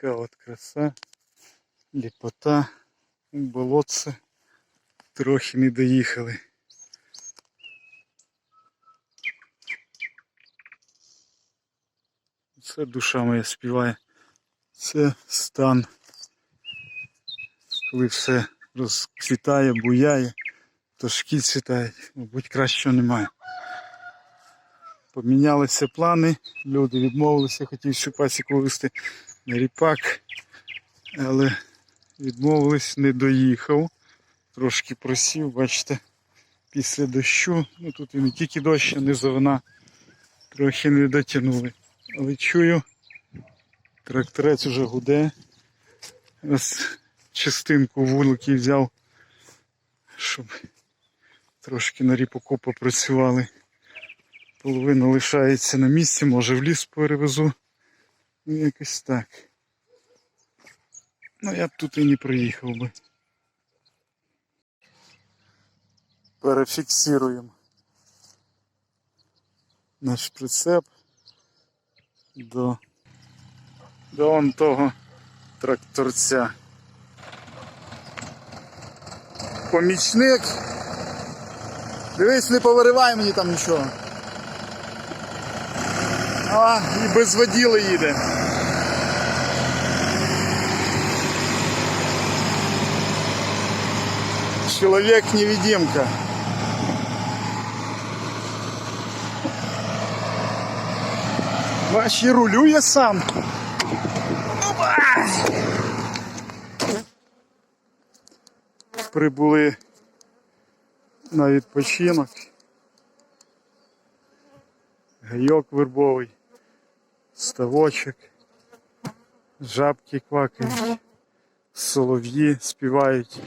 Така от краса, ліпота, болотце. Трохи не доїхали. Це душа моя співає. Це стан, коли все розцвітає, буяє, то шкіль цвітає. Мабуть, кращого немає. Помінялися плани, люди відмовилися, хотів цю пасіку вивезти на ріпак, але відмовились, не доїхав. Трошки просів, бачите, після дощу. Ну тут і не тільки дощ, а низовина. Трохи не дотягнули. Але чую, тракторець уже гуде. Ось частинку вулики взяв, щоб трошки на ріпоку попрацювали. Половина лишається на місці, може в ліс перевезу. Ну, якось так. Ну я б тут і не приїхав би. Перефіксируємо наш прицеп до, до он того тракторця. Помічник. Дивись, не повиривай мені там нічого. А, і без воділи їде. Чоловік-невидимка. Бач, і рулює сам. Прибули на відпочинок. Гайок вербовий, ставочок, жабки квакають, солов'ї співають.